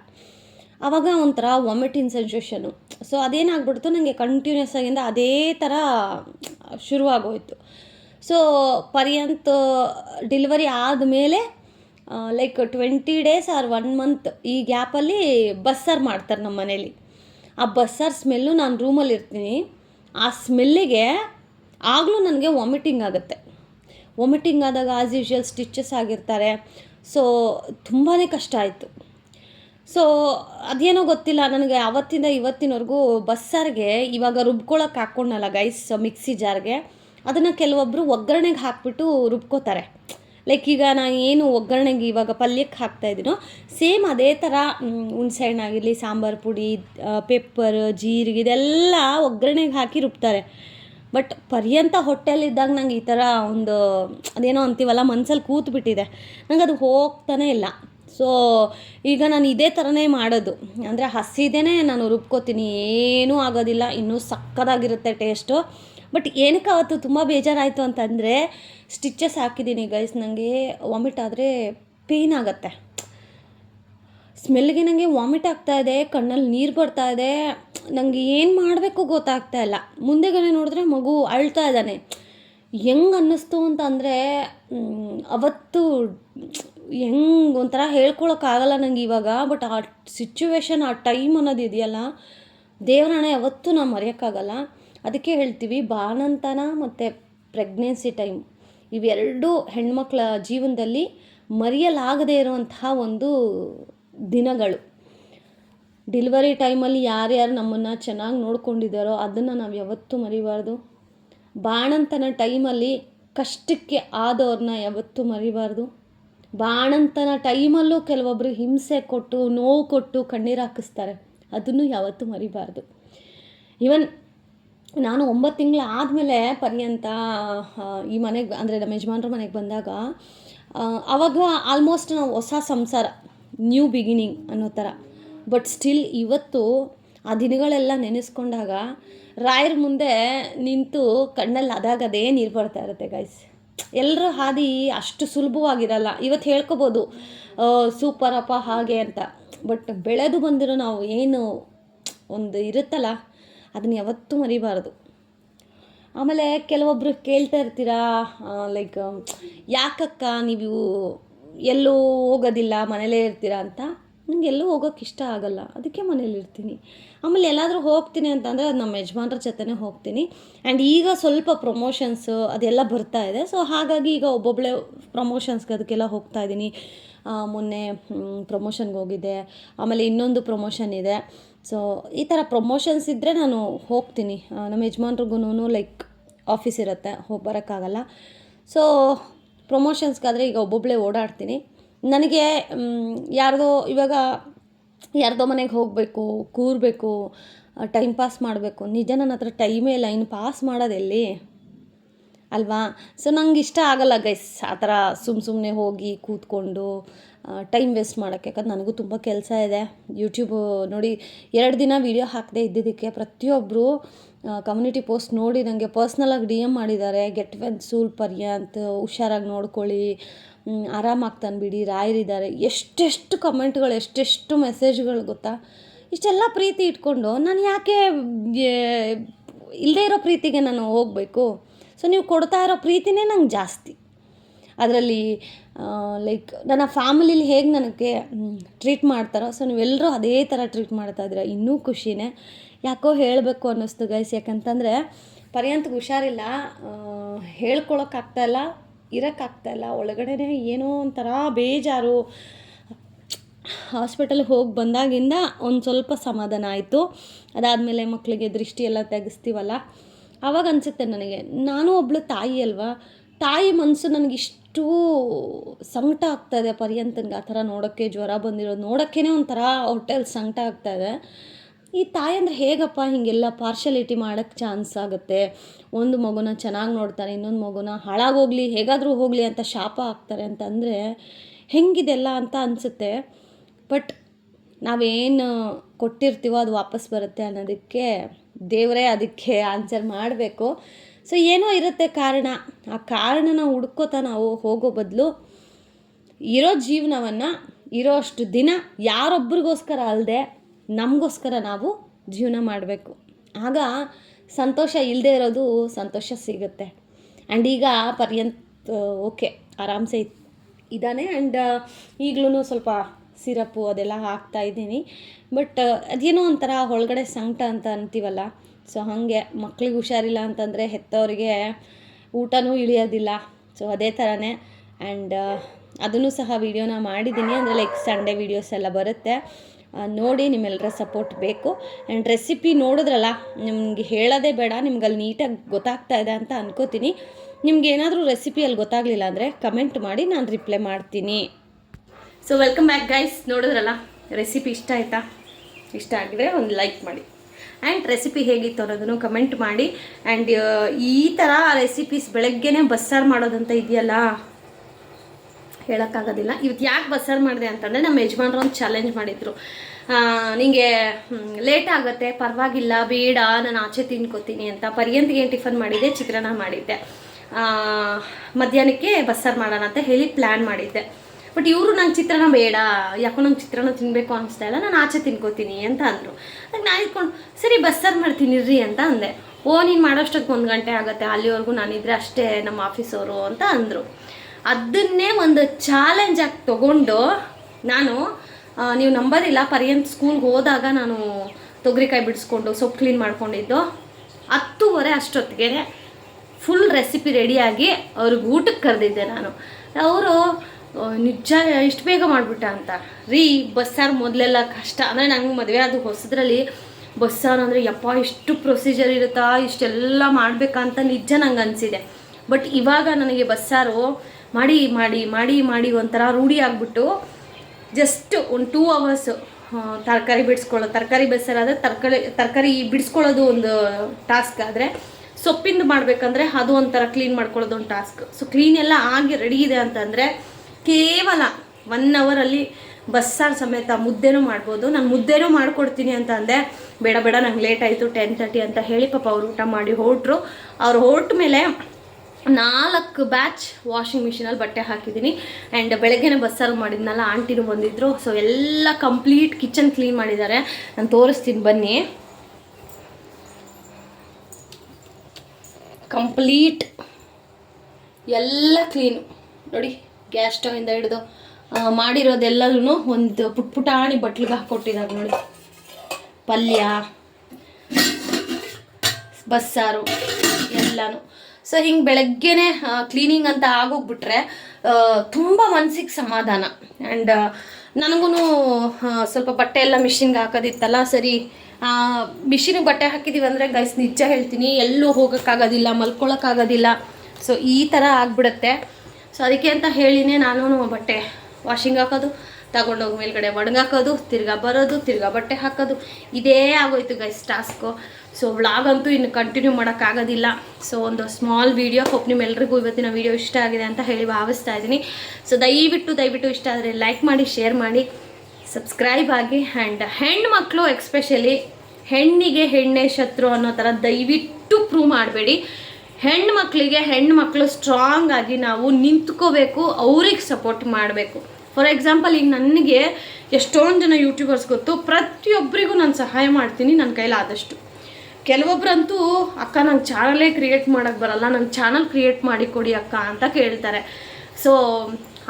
ಆವಾಗ ಒಂಥರ ವಾಮಿಟಿಂಗ್ ಸೆನ್ಸೇಷನು ಸೊ ಅದೇನಾಗ್ಬಿಡ್ತು ನನಗೆ ಕಂಟಿನ್ಯೂಸ್ ಆಗಿಂದ ಅದೇ ಥರ ಶುರುವಾಗೋಯಿತು. ಸೊ ಪರ್ಯಂತ ಡೆಲಿವರಿ ಆದಮೇಲೆ like twenty days or one month ಈ ಗ್ಯಾಪಲ್ಲಿ ಬಸ್ಸಾರು ಮಾಡ್ತಾರೆ ನಮ್ಮ ಮನೇಲಿ. ಆ ಬಸ್ಸಾರು ಸ್ಮೆಲ್ಲು ನಾನು ರೂಮಲ್ಲಿ ಇರ್ತೀನಿ. ಆ ಸ್ಮೆಲ್ಲಿಗೆ ಆಗಲೂ ನನಗೆ ವಾಮಿಟಿಂಗ್ ಆಗುತ್ತೆ. ವಾಮಿಟಿಂಗ್ ಆದಾಗ ಆಸ್ ಯೂಶ್ವಲ್ ಸ್ಟಿಚಸ್ ಆಗಿರ್ತಾರೆ. ಸೊ ತುಂಬಾ ಕಷ್ಟ ಆಯಿತು. ಸೊ ಅದೇನೋ ಗೊತ್ತಿಲ್ಲ. ನನಗೆ ಅವತ್ತಿಂದ ಇವತ್ತಿನವರೆಗೂ ಬಸ್ಸಾರಿಗೆ ಇವಾಗ ರುಬ್ಕೊಳಕ್ಕೆ ಹಾಕ್ಕೊಂಡಲ್ಲ ಗೈಸ್ ಮಿಕ್ಸಿ ಜಾರ್ಗೆ. ಅದನ್ನು ಕೆಲವೊಬ್ಬರು ಒಗ್ಗರಣೆಗೆ ಹಾಕ್ಬಿಟ್ಟು ರುಬ್ಕೋತಾರೆ. ಲೈಕ್ ಈಗ ನಾನು ಏನು ಒಗ್ಗರಣೆಗೆ ಇವಾಗ ಪಲ್ಯಕ್ಕೆ ಹಾಕ್ತಾ ಇದ್ದೀನೋ ಸೇಮ್ ಅದೇ ಥರ ಹುಣ್ಸೆ ಹಣ್ಣಾಗಿರಲಿ ಸಾಂಬಾರು ಪುಡಿ ಪೆಪ್ಪರ್, ಜೀರಿಗೆ ಇದೆಲ್ಲ ಒಗ್ಗರಣೆಗೆ ಹಾಕಿ ರುಬ್ತಾರೆ. ಬಟ್ ಪರ್ಯಂತ ಹೊಟ್ಟೆಲಿದ್ದಾಗ ನಂಗೆ ಈ ಥರ ಒಂದು, ಅದೇನೋ ಅಂತೀವಲ್ಲ ಮನಸ್ಸಲ್ಲಿ ಕೂತ್ಬಿಟ್ಟಿದೆ. ನಂಗೆ ಅದು ಹೋಗ್ತಾನೆ ಇಲ್ಲ. ಸೊ ಈಗ ನಾನು ಇದೇ ಥರನೇ ಮಾಡೋದು. ಅಂದರೆ ಹಸಿದೇನೆ ನಾನು ರುಬ್ಕೋತೀನಿ. ಏನೂ ಆಗೋದಿಲ್ಲ. ಇನ್ನೂ ಸಕ್ಕದಾಗಿರುತ್ತೆ ಟೇಸ್ಟು ಬಟ್ ಏನಕ್ಕೆ ಅವತ್ತು ತುಂಬ ಬೇಜಾರಾಯಿತು ಅಂತಂದರೆ ಸ್ಟಿಚಸ್ ಹಾಕಿದ್ದೀನಿ ಗೈಸ್ ನನಗೆ ವಾಮಿಟ್ ಆದರೆ ಪೇಯ್ನ್ ಆಗುತ್ತೆ. ಸ್ಮೆಲ್ಗೆ ನನಗೆ ವಾಮಿಟ್ ಆಗ್ತಾ ಇದೆ. ಕಣ್ಣಲ್ಲಿ ನೀರು ಬರ್ತಾ ಇದೆ. ನನಗೆ ಏನು ಮಾಡಬೇಕು ಗೊತ್ತಾಗ್ತಾ ಇಲ್ಲ. ಮುಂದೆಗಡೆ ನೋಡಿದ್ರೆ ಮಗು ಅಳ್ತಾ ಇದ್ದಾನೆ. ಹೆಂಗೆ ಅನ್ನಿಸ್ತು ಅಂತ ಅಂದರೆ ಅವತ್ತು ಹೆಂಗೆ ಒಂಥರ ಹೇಳ್ಕೊಳಕ್ಕಾಗಲ್ಲ ನಂಗೆ ಇವಾಗ ಬಟ್ ಆ ಸಿಚುವೇಶನ್ ಆ ಟೈಮ್ ಅನ್ನೋದು ಇದೆಯಲ್ಲ ದೇವರನ್ನ ಯಾವತ್ತೂ ನಾವು ಮರೆಯೋಕ್ಕಾಗಲ್ಲ. ಅದಕ್ಕೆ ಹೇಳ್ತೀವಿ ಬಾಣಂತನ ಮತ್ತು ಪ್ರೆಗ್ನೆನ್ಸಿ ಟೈಮ್ ಇವೆರಡೂ ಹೆಣ್ಮಕ್ಳ ಜೀವನದಲ್ಲಿ ಮರೆಯಲಾಗದೇ ಇರುವಂತಹ ಒಂದು ದಿನಗಳು. ಡಿಲಿವರಿ ಟೈಮಲ್ಲಿ ಯಾರ್ಯಾರು ನಮ್ಮನ್ನು ಚೆನ್ನಾಗಿ ನೋಡ್ಕೊಂಡಿದ್ದಾರೋ ಅದನ್ನು ನಾವು ಯಾವತ್ತೂ ಮರಿಬಾರ್ದು. ಬಾಣಂತನ ಟೈಮಲ್ಲಿ ಕಷ್ಟಕ್ಕೆ ಆದವ್ರನ್ನ ಯಾವತ್ತೂ ಮರಿಬಾರ್ದು. ಬಾಣಂತನ ಟೈಮಲ್ಲೂ ಕೆಲವೊಬ್ಬರು ಹಿಂಸೆ ಕೊಟ್ಟು, ನೋವು ಕೊಟ್ಟು ಕಣ್ಣೀರು ಹಾಕಿಸ್ತಾರೆ. ಅದನ್ನು ಯಾವತ್ತೂ ಮರಿಬಾರ್ದು. ಇವನ್ ನಾನು ಒಂಬತ್ತು ತಿಂಗಳು ಆದಮೇಲೆ ಪರ್ಯಂತ ಈ ಮನೆಗೆ, ಅಂದರೆ ನಮ್ಮ ಯಜಮಾನ್ರ ಮನೆಗೆ ಬಂದಾಗ ಅವಾಗ ಆಲ್ಮೋಸ್ಟ್ ನಾವು ಹೊಸ ಸಂಸಾರ ನ್ಯೂ ಬಿಗಿನಿಂಗ್ ಅನ್ನೋ ಥರ. ಬಟ್ ಸ್ಟಿಲ್ ಇವತ್ತು ಆ ದಿನಗಳೆಲ್ಲ ನೆನೆಸ್ಕೊಂಡಾಗ ರಾಯರ ಮುಂದೆ ನಿಂತು ಕಣ್ಣಲ್ಲಿ ಅದಾಗದೇ ನೀರು ಬರ್ತಾ ಇರುತ್ತೆ ಗೈಸ್ ಎಲ್ಲರ ಹಾದಿ ಅಷ್ಟು ಸುಲಭವಾಗಿರಲ್ಲ. ಇವತ್ತು ಹೇಳ್ಕೊಬೋದು ಸೂಪರಪ್ಪ, ಹಾಗೆ ಅಂತ. ಬಟ್ ಬೆಳೆದು ಬಂದಿರೋ ನಾವು ಏನು ಒಂದು ಇರುತ್ತಲ್ಲ, ಅದನ್ನ ಯಾವತ್ತೂ ಮರಿಬಾರ್ದು. ಆಮೇಲೆ ಕೆಲವೊಬ್ರು ಕೇಳ್ತಾ ಇರ್ತೀರಾ ಲೈಕ್ ಯಾಕಕ್ಕ ನೀವು ಎಲ್ಲೂ ಹೋಗೋದಿಲ್ಲ ಮನೇಲೇ ಇರ್ತೀರಾ? ಅಂತ. ನಂಗೆ ಎಲ್ಲೂ ಹೋಗೋಕೆ ಇಷ್ಟ ಆಗಲ್ಲ. ಅದಕ್ಕೆ ಮನೇಲಿರ್ತೀನಿ ಆಮೇಲೆ ಎಲ್ಲಾದರೂ ಹೋಗ್ತೀನಿ ಅಂತಂದರೆ ಅದು ನಮ್ಮ ಯಜಮಾನ್ರ ಜೊತೆನೇ ಹೋಗ್ತೀನಿ. ಆ್ಯಂಡ್ ಈಗ ಸ್ವಲ್ಪ ಪ್ರಮೋಷನ್ಸು ಅದೆಲ್ಲ ಬರ್ತಾ ಇದೆ. ಸೊ ಹಾಗಾಗಿ ಈಗ ಒಬ್ಬೊಬ್ಬಳೆ ಪ್ರಮೋಷನ್ಸ್ಗೆ ಅದಕ್ಕೆಲ್ಲ ಹೋಗ್ತಾ ಇದ್ದೀನಿ. ಮೊನ್ನೆ ಪ್ರಮೋಷನ್ಗೆ ಹೋಗಿದ್ದೆ. ಆಮೇಲೆ ಇನ್ನೊಂದು ಪ್ರಮೋಷನ್ ಇದೆ. ಸೊ ಈ ಥರ ಪ್ರಮೋಷನ್ಸ್ ಇದ್ದರೆ ನಾನು ಹೋಗ್ತೀನಿ. ನಮ್ಮ ಯಜಮಾನ್ರಿಗೂ ಲೈಕ್ ಆಫೀಸ್ ಇರುತ್ತೆ. ಹೋಗಿ ಬರೋಕ್ಕಾಗಲ್ಲ. ಸೊ ಪ್ರಮೋಷನ್ಸ್ಗಾದರೆ ಈಗ ಒಬ್ಬೊಬ್ಬಳೇ ಓಡಾಡ್ತೀನಿ. ನನಗೆ ಯಾರದೋ ಇವಾಗ ಯಾರ್ದೋ ಮನೆಗೆ ಹೋಗಬೇಕು, ಕೂರಬೇಕು ಟೈಮ್ ಪಾಸ್ ಮಾಡಬೇಕು, ನಿಜ ನನ್ನ ಹತ್ರ ಟೈಮೇ ಇಲ್ಲ, ಇನ್ನು ಪಾಸ್ ಮಾಡೋದೆಲ್ಲಿ ಅಲ್ವಾ? ಸೊ ನಂಗೆ ಇಷ್ಟ ಆಗಲ್ಲ ಗೈಸ್ ಆ ಥರ ಸುಮ್ಮ ಸುಮ್ಮನೆ ಹೋಗಿ ಕೂತ್ಕೊಂಡು ಟೈಮ್ ವೇಸ್ಟ್ ಮಾಡೋಕ್ಕೆ. ಯಾಕಂದ್ರೆ ನನಗೂ ತುಂಬ ಕೆಲಸ ಇದೆ. ಯೂಟ್ಯೂಬ್ ನೋಡಿ, ಎರಡು ದಿನ ವೀಡಿಯೋ ಹಾಕದೆ ಇದ್ದಿದ್ದಕ್ಕೆ ಪ್ರತಿಯೊಬ್ಬರು ಕಮ್ಯುನಿಟಿ ಪೋಸ್ಟ್ ನೋಡಿ ನನಗೆ ಪರ್ಸ್ನಲಾಗಿ ಡಿ ಎಂ ಮಾಡಿದ್ದಾರೆ. ಗೆಟ್ ವೆನ್ ಸೂಲ್ ಪರ್ಯಂತ್ ಹುಷಾರಾಗಿ ನೋಡ್ಕೊಳ್ಳಿ ಆರಾಮಾಗ್ತಾನೆ ಬಿಡಿ ರಾಯರಿದ್ದಾರೆ ಎಷ್ಟೆಷ್ಟು ಕಮೆಂಟ್ಗಳು, ಎಷ್ಟೆಷ್ಟು ಮೆಸೇಜ್ಗಳು ಗೊತ್ತಾ? ಇಷ್ಟೆಲ್ಲ ಪ್ರೀತಿ ಇಟ್ಕೊಂಡು ನಾನು ಯಾಕೆ ಇಲ್ಲದೇ ಇರೋ ಪ್ರೀತಿಗೆ ನಾನು ಹೋಗಬೇಕು? ಸೊ ನೀವು ಕೊಡ್ತಾ ಇರೋ ಪ್ರೀತಿನೇ ನಂಗೆ ಜಾಸ್ತಿ. ಅದರಲ್ಲಿ ಲೈಕ್ ನನ್ನ ಫ್ಯಾಮಿಲಿಲಿ ಹೇಗೆ ನನಗೆ ಟ್ರೀಟ್ ಮಾಡ್ತಾರೋ ಸೊ ನೀವೆಲ್ಲರೂ ಅದೇ ಥರ ಟ್ರೀಟ್ ಮಾಡ್ತಾ ಇದ್ದೀರ. ಇನ್ನೂ ಖುಷಿನೇ. ಯಾಕೋ ಹೇಳಬೇಕು ಅನ್ನಿಸ್ತು ಗೈಸ್ ಯಾಕಂತಂದರೆ ಪರ್ಯಂತ ಹುಷಾರಿಲ್ಲ. ಹೇಳ್ಕೊಳಕ್ಕಾಗ್ತಾ ಇಲ್ಲ ಇರೋಕ್ಕಾಗ್ತಾ ಇಲ್ಲ ಒಳಗಡೆನೇ ಏನೋ ಒಂಥರ ಬೇಜಾರು. ಹಾಸ್ಪಿಟಲ್ಗೆ ಹೋಗಿ ಬಂದಾಗಿಂದ ಒಂದು ಸ್ವಲ್ಪ ಸಮಾಧಾನ ಆಯಿತು. ಅದಾದಮೇಲೆ ಮಕ್ಕಳಿಗೆ ದೃಷ್ಟಿ ಎಲ್ಲ ತೆಗೆಸ್ತೀವಲ್ಲ? ಆವಾಗ ಅನಿಸುತ್ತೆ ನನಗೆ, ನಾನು ಒಬ್ಳು ತಾಯಿ ಅಲ್ವಾ? ತಾಯಿ ಮನಸ್ಸು ನನಗಿಷ್ಟು ಸಂಕಟ ಆಗ್ತಾಯಿದೆ ಪರ್ಯಂತನಿಗೆ ಆ ಥರ ನೋಡೋಕ್ಕೆ, ಜ್ವರ ಬಂದಿರೋದು ನೋಡೋಕ್ಕೇ ಒಂಥರ ಹೊಟ್ಟೆಲಿ ಸಂಕಟ ಆಗ್ತಾಯಿದೆ ಈ ತಾಯಂದ್ರೆ ಹೇಗಪ್ಪ ಹೀಗೆಲ್ಲ ಪಾರ್ಶಲಿಟಿ ಮಾಡೋಕ್ಕೆ ಚಾನ್ಸ್ ಆಗುತ್ತೆ? ಒಂದು ಮಗುನ ಚೆನ್ನಾಗಿ ನೋಡ್ತಾರೆ, ಇನ್ನೊಂದು ಮಗುನ ಹಾಳಾಗೋಗ್ಲಿ, ಹೇಗಾದರೂ ಹೋಗಲಿ ಅಂತ ಶಾಪ ಹಾಕ್ತಾರೆ ಅಂತಂದರೆ ಹೆಂಗಿದೆಲ್ಲ ಅಂತ ಅನಿಸುತ್ತೆ. ಬಟ್ ನಾವೇನು ಕೊಟ್ಟಿರ್ತೀವೋ ಅದು ವಾಪಸ್ ಬರುತ್ತೆ ಅನ್ನೋದಕ್ಕೆ ದೇವರೇ ಅದಕ್ಕೆ ಆನ್ಸರ್ ಮಾಡಬೇಕು. ಸೊ ಏನೋ ಇರುತ್ತೆ ಕಾರಣ. ಆ ಕಾರಣನ ಹುಡ್ಕೋತಾ ನಾವು ಹೋಗೋ ಬದಲು ಇರೋ ಜೀವನವನ್ನು ಇರೋ ಅಷ್ಟು ದಿನ ಯಾರೊಬ್ರಿಗೋಸ್ಕರ ಅಲ್ಲದೆ ನಮಗೋಸ್ಕರ ನಾವು ಜೀವನ ಮಾಡಬೇಕು. ಆಗ ಸಂತೋಷ ಇಲ್ಲದೆ ಇರೋದು ಸಂತೋಷ ಸಿಗುತ್ತೆ. ಆ್ಯಂಡ್ ಈಗ ಪರ್ಯಂತ ಓಕೆ ಆರಾಮ್ಸೆ ಇದ್ದಾನೆ. ಆ್ಯಂಡ್ ಈಗಲೂ ಸ್ವಲ್ಪ ಸಿರಪ್ಪು ಅದೆಲ್ಲ ಹಾಕ್ತಾ ಇದ್ದೀನಿ. ಬಟ್ ಅದೇನೋ ಒಂಥರ ಒಳಗಡೆ ಸಂಕಟ ಅಂತ ಅಂತೀವಲ್ಲ. ಸೊ ಹಾಗೆ ಮಕ್ಳಿಗೆ ಹುಷಾರಿಲ್ಲ ಅಂತಂದರೆ ಹೆತ್ತವರಿಗೆ ಊಟನೂ ಇಳಿಯೋದಿಲ್ಲ. ಸೊ ಅದೇ ಥರನೇ. ಆ್ಯಂಡ್ ಅದನ್ನು ಸಹ ವೀಡಿಯೋನ ಮಾಡಿದ್ದೀನಿ. ಅಂದರೆ ಲೈಕ್ ಸಂಡೇ ವೀಡಿಯೋಸ್ ಎಲ್ಲ ಬರುತ್ತೆ. ನೋಡಿ ನಿಮ್ಮೆಲ್ಲರ ಸಪೋರ್ಟ್ ಬೇಕು. ಆ್ಯಂಡ್ ರೆಸಿಪಿ ನೋಡಿದ್ರಲ್ಲ, ನಿಮ್ಗೆ ಹೇಳೋದೇ ಬೇಡ ನಿಮ್ಗೆ ಅಲ್ಲಿ ನೀಟಾಗಿ ಗೊತ್ತಾಗ್ತಾ ಇದೆ ಅಂತ ಅನ್ಕೋತೀನಿ. ನಿಮ್ಗೆ ಏನಾದರೂ ರೆಸಿಪಿ ಅಲ್ಲಿ ಗೊತ್ತಾಗಲಿಲ್ಲ ಅಂದರೆ ಕಮೆಂಟ್ ಮಾಡಿ, ನಾನು ರಿಪ್ಲೈ ಮಾಡ್ತೀನಿ. ಸೊ ವೆಲ್ಕಮ್ ಬ್ಯಾಕ್ ಗೈಸ್ ನೋಡಿದ್ರಲ್ಲ ರೆಸಿಪಿ ಇಷ್ಟ ಆಯಿತಾ? ಇಷ್ಟ ಆಗಿದ್ರೆ ಒಂದು ಲೈಕ್ ಮಾಡಿ. ಆ್ಯಂಡ್ ರೆಸಿಪಿ ಹೇಗಿತ್ತು ಅನ್ನೋದನ್ನು ಕಮೆಂಟ್ ಮಾಡಿ. ಆ್ಯಂಡ್ ಈ ಥರ ರೆಸಿಪೀಸ್ ಬೆಳಗ್ಗೆನೇ ಬಸ್ಸಾರು ಮಾಡೋದಂತ ಇದೆಯಲ್ಲ ಹೇಳೋಕ್ಕಾಗೋದಿಲ್ಲ. ಇವತ್ತು ಯಾಕೆ ಬಸ್ಸಾರು ಮಾಡಿದೆ ಅಂತಂದರೆ ನಮ್ಮ ಯಜಮಾನ್ರು ಒಂದು ಚಾಲೆಂಜ್ ಮಾಡಿದರು. ನಿಮಗೆ ಲೇಟ್ ಆಗುತ್ತೆ, ಪರವಾಗಿಲ್ಲ, ಬೇಡ, ನಾನು ಆಚೆ ತಿನ್ಕೋತೀನಿ ಅಂತ ಪರ್ಯಂತಿಗೆ ಏನು ಟಿಫನ್ ಮಾಡಿದ್ದೆ? ಚಿತ್ರಾನ್ನ ಮಾಡಿದ್ದೆ. ಮಧ್ಯಾಹ್ನಕ್ಕೆ ಬಸ್ಸಾರು ಮಾಡೋಣ ಅಂತ ಹೇಳಿ ಪ್ಲ್ಯಾನ್ ಮಾಡಿದ್ದೆ. ಬಟ್ ಇವರು ನಂಗೆ ಚಿತ್ರಾನ್ನ ಬೇಡ, ಯಾಕೋ ನಂಗೆ ಚಿತ್ರಾನ್ನ ತಿನ್ನಬೇಕು ಅನಿಸ್ತಾ ಇಲ್ಲ, ನಾನು ಆಚೆ ತಿನ್ಕೋತೀನಿ ಅಂತ ಅಂದರು. ಅದಕ್ಕೆ ನಾನು ಇಟ್ಕೊಂಡು ಸರಿ ಬಸ್ಸಾರು ಮಾಡ್ತೀನಿ, ಇರ್ರಿ ಅಂತ ಅಂದೆ. ಓ, ನೀನು ಮಾಡೋಷ್ಟಕ್ಕೆ ಒಂದು ಗಂಟೆ ಆಗುತ್ತೆ, ಅಲ್ಲಿವರೆಗೂ ನಾನಿದ್ರೆ ಅಷ್ಟೇ ನಮ್ಮ ಆಫೀಸವರು ಅಂತ ಅಂದರು. ಅದನ್ನೇ ಒಂದು ಚಾಲೆಂಜ್ ಆಗಿ ತಗೊಂಡು ನಾನು ನೀವು ನಂಬೋದಿಲ್ಲ, ಪರ್ಯಂತ ಸ್ಕೂಲ್ಗೆ ಹೋದಾಗ ನಾನು ತೊಗರಿಕಾಯಿ ಬಿಡಿಸ್ಕೊಂಡು ಸೊಪ್ಪು ಕ್ಲೀನ್ ಮಾಡ್ಕೊಂಡಿದ್ದು. ಹತ್ತುವರೆ ಅಷ್ಟೊತ್ತಿಗೆ ಫುಲ್ ರೆಸಿಪಿ ರೆಡಿಯಾಗಿ ಅವ್ರಿಗೆ ಊಟಕ್ಕೆ ಕರೆದಿದ್ದೆ ನಾನು. ಅವರು ನಿಜ ಇಷ್ಟು ಬೇಗ ಮಾಡಿಬಿಟ್ಟ ಅಂತ? ರೀ ಬಸ್ಸಾರು ಮೊದಲೆಲ್ಲ ಕಷ್ಟ. ಅಂದರೆ ನಂಗೆ ಮದುವೆ ಅದು ಹೊಸದ್ರಲ್ಲಿ ಬಸ್ಸಾರು ಅಂದರೆ, ಯಪ್ಪ, ಇಷ್ಟು ಪ್ರೊಸೀಜರ್ ಇರುತ್ತಾ? ಇಷ್ಟೆಲ್ಲ ಮಾಡಬೇಕಂತ ನಿಜ ನಂಗೆ ಅನಿಸಿದೆ. ಬಟ್ ಇವಾಗ ನನಗೆ ಬಸ್ಸಾರು ಮಾಡಿ ಮಾಡಿ ಮಾಡಿ ಮಾಡಿ ಒಂಥರ ರೂಢಿ ಆಗಿಬಿಟ್ಟು ಜಸ್ಟ್ ಒಂದು ಟೂ ಅವರ್ಸು ತರಕಾರಿ ಬಿಡಿಸ್ಕೊಳ್ಳೋ, ತರಕಾರಿ ಬೆಸರಾದರೆ ತರಕಾರಿ ತರಕಾರಿ ಬಿಡಿಸ್ಕೊಳ್ಳೋದು ಒಂದು ಟಾಸ್ಕ್ ಆದರೆ ಸೊಪ್ಪಿಂದು ಮಾಡಬೇಕಂದ್ರೆ ಅದು ಒಂಥರ ಕ್ಲೀನ್ ಮಾಡ್ಕೊಳ್ಳೋದು ಒಂದು ಟಾಸ್ಕ್ ಸೊ ಕ್ಲೀನ್ ಎಲ್ಲ ಆಗಿ ರೆಡಿ ಇದೆ ಅಂತಂದರೆ ಕೇವಲ ಒನ್ ಅವರಲ್ಲಿ ಬಸ್ಸಾರು ಸಮೇತ ಮುದ್ದೆನೂ ಮಾಡ್ಬೋದು. ನಾನು ಮುದ್ದೆನೂ ಮಾಡಿಕೊಡ್ತೀನಿ ಅಂತ ಅಂದೆ ಬೇಡ ಬೇಡ, ನಂಗೆ ಲೇಟ್ ಆಯಿತು ಟೆನ್ ತರ್ಟಿ ಅಂತ ಹೇಳಿ ಪಾಪ ಅವ್ರು ಊಟ ಮಾಡಿ ಹೊರಟ್ರು. ಅವ್ರು ಹೊರಟ ಮೇಲೆ ನಾಲ್ಕು ಬ್ಯಾಚ್ ವಾಷಿಂಗ್ ಮಿಷಿನಲ್ಲಿ ಬಟ್ಟೆ ಹಾಕಿದ್ದೀನಿ. ಆ್ಯಂಡ್ ಬೆಳಗ್ಗೆನೆ ಬಸ್ಸಾರು ಮಾಡಿದ್ನಲ್ಲ, ಆಂಟಿನೂ ಬಂದಿದ್ದರು ಸೊ ಎಲ್ಲ ಕಂಪ್ಲೀಟ್ ಕಿಚನ್ ಕ್ಲೀನ್ ಮಾಡಿದ್ದಾರೆ. ನಾನು ತೋರಿಸ್ತೀನಿ ಬನ್ನಿ. ಕಂಪ್ಲೀಟ್ ಎಲ್ಲ ಕ್ಲೀನು ನೋಡಿ ಗ್ಯಾಸ್ ಸ್ಟವಿಂದ ಹಿಡಿದು ಮಾಡಿರೋದೆಲ್ಲದೂ ಒಂದು ಪುಟ್ ಪುಟಾಣಿ ಬಟ್ಲಿಗೆ ಹಾಕ್ಕೊಟ್ಟಿದ್ದಾರೆ ನೋಡಿ. ಪಲ್ಯ, ಬಸ್ಸಾರು, ಎಲ್ಲನೂ. ಸೊ ಹಿಂಗೆ ಬೆಳಗ್ಗೆನೆ ಕ್ಲೀನಿಂಗ್ ಅಂತ ಆಗೋಗ್ಬಿಟ್ರೆ ತುಂಬ ಮನ್ಸಿಗೆ ಸಮಾಧಾನ. ಆ್ಯಂಡ್ ನನಗೂ ಸ್ವಲ್ಪ ಬಟ್ಟೆ ಎಲ್ಲ ಮಿಷಿನ್ಗೆ ಹಾಕೋದಿತ್ತಲ್ಲ, ಸರಿ ಮಿಷಿನಿಗೆ ಬಟ್ಟೆ ಹಾಕಿದ್ದೀವಿ ಅಂದರೆ ಗೈಸ್ ನಿಜ ಹೇಳ್ತೀನಿ, ಎಲ್ಲೂ ಹೋಗೋಕ್ಕಾಗೋದಿಲ್ಲ ಮಲ್ಕೊಳ್ಳೋಕ್ಕಾಗೋದಿಲ್ಲ ಸೊ ಈ ಥರ ಆಗ್ಬಿಡುತ್ತೆ. ಸೊ ಅದಕ್ಕೆ ಅಂತ ಹೇಳಿನೇ ನಾನು ಬಟ್ಟೆ ವಾಷಿಂಗ್ ಹಾಕೋದು. ತಗೊಂಡೋಗಿ ಮೇಲ್ಗಡೆ ಒಣಗಾಕೋದು, ತಿರ್ಗಾ ಬರೋದು, ತಿರ್ಗಾ ಬಟ್ಟೆ ಹಾಕೋದು. ಇದೇ ಆಗೋಯ್ತು ಗೈಸ್ ಟಾಸ್ಕು ಸೊ ವ್ಲಾಗ್ ಅಂತೂ ಇನ್ನು ಕಂಟಿನ್ಯೂ ಮಾಡೋಕ್ಕಾಗೋದಿಲ್ಲ ಸೊ ಒಂದು ಸ್ಮಾಲ್ ವೀಡಿಯೋ ಹೋಪ್ ನಿಮ್ಮೆಲ್ರಿಗೂ ಇವತ್ತಿನ ವೀಡಿಯೋ ಇಷ್ಟ ಆಗಿದೆ ಅಂತ ಹೇಳಿ ಭಾವಿಸ್ತಾ ಇದ್ದೀನಿ. ಸೊ ದಯವಿಟ್ಟು ದಯವಿಟ್ಟು ಇಷ್ಟ ಆದರೆ ಲೈಕ್ ಮಾಡಿ ಶೇರ್ ಮಾಡಿ ಸಬ್ಸ್ಕ್ರೈಬ್ ಆಗಿ ಆ್ಯಂಡ್ ಹೆಣ್ಮಕ್ಳು ಎಕ್ಸ್ಪೆಷಲಿ ಹೆಣ್ಣಿಗೆ ಹೆಣ್ಣೆ ಶತ್ರು ಅನ್ನೋ ಥರ ದಯವಿಟ್ಟು ಪ್ರೂವ್ ಮಾಡಬೇಡಿ. ಹೆಣ್ಮಕ್ಳಿಗೆ ಹೆಣ್ಮಕ್ಳು ಸ್ಟ್ರಾಂಗ್ ಆಗಿ ನಾವು ನಿಂತ್ಕೋಬೇಕು, ಅವ್ರಿಗೆ ಸಪೋರ್ಟ್ ಮಾಡಬೇಕು. ಫಾರ್ ಎಕ್ಸಾಂಪಲ್ ಈಗ ನನಗೆ ಎಷ್ಟೊಂದು ಜನ ಯೂಟ್ಯೂಬರ್ಸ್ ಗೊತ್ತು ಪ್ರತಿಯೊಬ್ಬರಿಗೂ ನಾನು ಸಹಾಯ ಮಾಡ್ತೀನಿ ನನ್ನ ಕೈಲಾದಷ್ಟು ಕೆಲವೊಬ್ಬರಂತೂ ಅಕ್ಕ, ನಂಗೆ ಚಾನಲೇ ಕ್ರಿಯೇಟ್ ಮಾಡೋಕ್ಕೆ ಬರಲ್ಲ ನಂಗೆ ಚಾನಲ್ ಕ್ರಿಯೇಟ್ ಮಾಡಿ ಕೊಡಿ ಅಕ್ಕ ಅಂತ ಕೇಳ್ತಾರೆ. ಸೊ